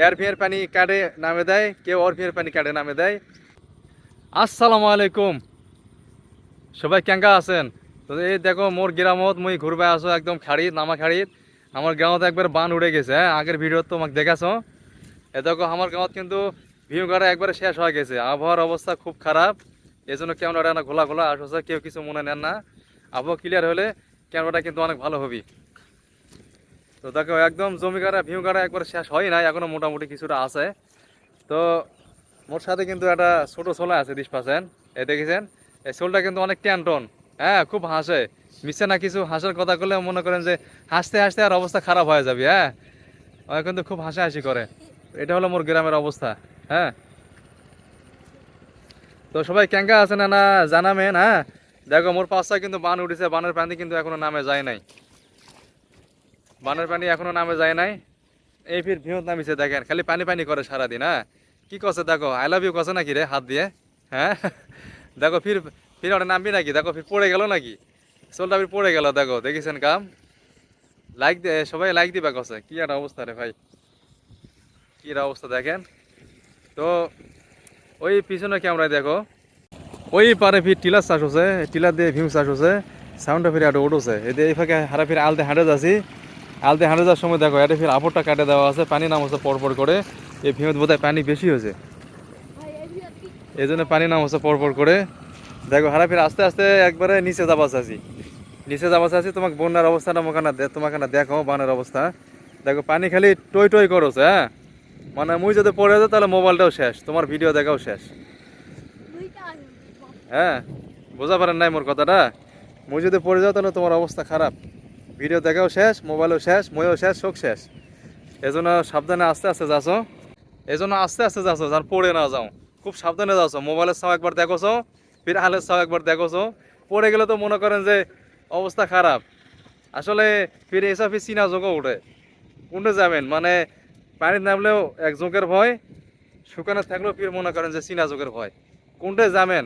Air fear পানি কাটে নামে দেয়, কেউ ওর ফিয়ার পানি কাটে নামে দেয়। আসসালামু আলাইকুম। সবাই কেঙ্কা আছেন? তো এই দেখো, মোর গ্রামত মুই ঘুরবে আসো একদম খাড়িত, নামা খাড়িত। আমার গাঁৱত একবার বান উড়ে গেছে হ্যাঁ? আগের ভিডিও তোমাকে দেখাছো। এ দেখো, আমার গাঁৱত কিন্তু ভিউ করা একবারে শেষ হয়ে গেছে। আবহাওয়ার অবস্থা খুব খারাপ। এই জন্য ক্যামেরাটা না ঘোলা আসছে কেউ কিছু মনে নেন না। আবহাওয়া ক্লিয়ার হলে ক্যামেরাটা কিন্তু অনেক ভালো হবে। তো দেখো একদম জমি কাটা, ভিউ কাটা একবার শেষ হয় না এখনও মোটামুটি কিছুটা আছে। তো মোর সাথে কিন্তু একটা ছোট ছোলা আছে দিস পাচ্ছেন এই দেখেছেন? এই ছোলটা কিন্তু অনেক ট্যান্টন হ্যাঁ খুব হাসে। মিশে না কিছু হাসার কথা করলে মনে করেন যে হাসতে হাসতে আর অবস্থা খারাপ হয়ে যাবে হ্যাঁ? কিন্তু খুব হাসাহাসি করে। এটা হলো মোর গ্রামের অবস্থা হ্যাঁ? তো সবাই ক্যাঙ্কা আছে না না জানাবেন হ্যাঁ? দেখো, মোর পাশটা কিন্তু বান উঠেছে, বানের পানি কিন্তু এখনও নামে যায় নাই। বানের পানি এখনও নামে যায় নাই। এই ফির ভিউত নামিছে, দেখেন, খালি পানি পানি করে সারাদিন হ্যাঁ? কি কছে, দেখো আই লাভ ইউ কছে নাকি রে, হাত দিয়ে হ্যাঁ? দেখো, ফির ফির ওটা নামবি নাকি? দেখো, ফির পড়ে গেল নাকি? চোলটা ফির পড়ে গেল, দেখো, দেখেছেন কাম? লাইক দে, সবাই লাইক দিবা কছে? কি একটা অবস্থা রে ভাই? কি অবস্থা, দেখেন? তো, ওই পিছনে ক্যামেরায় দেখো, ওই পারে ফির টিলার চাষ হচ্ছে, টিলার দিয়ে ভিউ চাষ হচ্ছে সাউন্ডটা ফিরে আটো উঠছে এতে এই ফাঁকে হারা ফিরে আলতে হাঁটে যাচ্ছি। আলতে হাঁটে যাওয়ার সময় দেখো এটা ফির আপরটা কাটে দেওয়া আছে, পানি নাম হচ্ছে পরপর করে। এই ভিউত বোধহয় পানি বেশি হয়েছে। এই জন্য পানি নাম হচ্ছে পরপর করে। দেখো, হারা ফির আস্তে আস্তে একবারে নিচে যাবা চাচ্ছি। নিচে যাবা চাচ্ছি, তোমাকে বন্যার অবস্থাটা তোমাকে না তোমাকে না দেখো বানের অবস্থা। দেখো, পানি খালি টই টই করছে হ্যাঁ? মানে মুই যদি পড়ে যাও তাহলে মোবাইলটাও শেষ, তোমার ভিডিও দেখাও শেষ। হ্যাঁ? বোঝা পারেন নাই মোর কথাটা? মুই যদি পড়ে যাও তাহলে তোমার অবস্থা খারাপ। ভিডিও দেখাও শেষ, মোবাইলও শেষ, মইও শেষ, শোক শেষ। এজন্য সাবধানে আস্তে আস্তে যাচ্ছ। এজন্য আস্তে আস্তে যাচ্ছ যার পড়ে না যাও। খুব সাবধানে যাচ্ছ। মোবাইলের সাও একবার দেখোছো ফির হালের সাও একবার দেখোছো। পড়ে গেলে তো মনে করেন যে অবস্থা খারাপ। আসলে ফির এসব চিনা যোগও উঠে। কোনটা যাবেন মানে পানির নামলেও এক যোগের ভয়, শুকানো থাকলেও ফির মনে করেন যে চিনা যোগের ভয়। কোনটা যাবেন।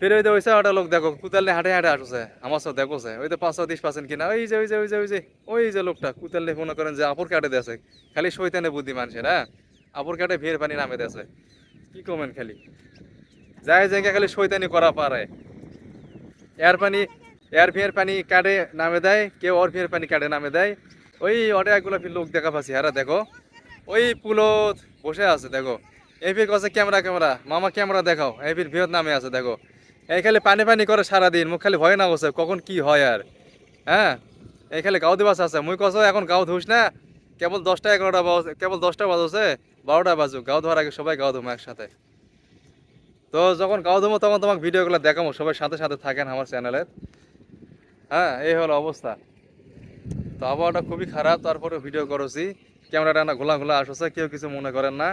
ফির ওই যে ওই ওটা লোক দেখো কুতালে হাঁটে হাঁটে আসছে, আমার সাথে দেখোছে, ওই তো পাঁচশো তিরিশ পার্সেন্ট কিনা, ওই যে ওই যে ওই যে ওই যে ওই যে লোকটা কুতালে মনে করেন যে আপর কাটে দিয়েছে, খালি শৈতানে বুদ্ধি মানুষের হ্যাঁ? আপর কাটে ভিড় পানি নামে দিয়েছে, কি কমেন খালি? যায় জায়গা খালি শৈতানি করা পারে। এয়ার পানি এয়ার ফিয়ার পানি কাটে নামে দেয়, কেউ ওর ফিয়ার পানি কাটে নামে দেয়, ওই অটে একগুলো লোক দেখা পাচ্ছি হারা দেখো। ওই পুলত বসে আছে, দেখো। এই ফির কাছে ক্যামেরা ক্যামেরা, মামা ক্যামেরা দেখাও, এই ফির ভিয়ত নামে আছে, দেখো। এই খালি পানি পানি করে সারাদিন, মুখ খালি ভয় না বসে কখন কি হয় আর? হ্যাঁ? এই খালি গাও দিবাস আছে। মুই কছ এখন গাও ধুস না। কেবল দশটা এগারোটা বাজ, কেবল দশটা বাজছে, বারোটা বাজুক। গাও ধোয়ার আগে সবাই গাও ধুমো একসাথে। তো যখন গাও ধুমো, তখন তোমাকে ভিডিওগুলো দেখাবো সবাই সাথে সাথে থাকেন আমার চ্যানেলে। হ্যাঁ এই হলো অবস্থা। তো আবহাওয়াটা খুবই খারাপ তারপরে ভিডিও করেছি। ক্যামেরাটা না ঘোলা ঘোলা আসছে, কেউ কিছু মনে করেন না।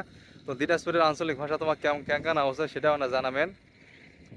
তো দিনাজপুরের আঞ্চলিক ভাষা তোমার কেমন কেমন আসছে সেটাও না জানাবেন।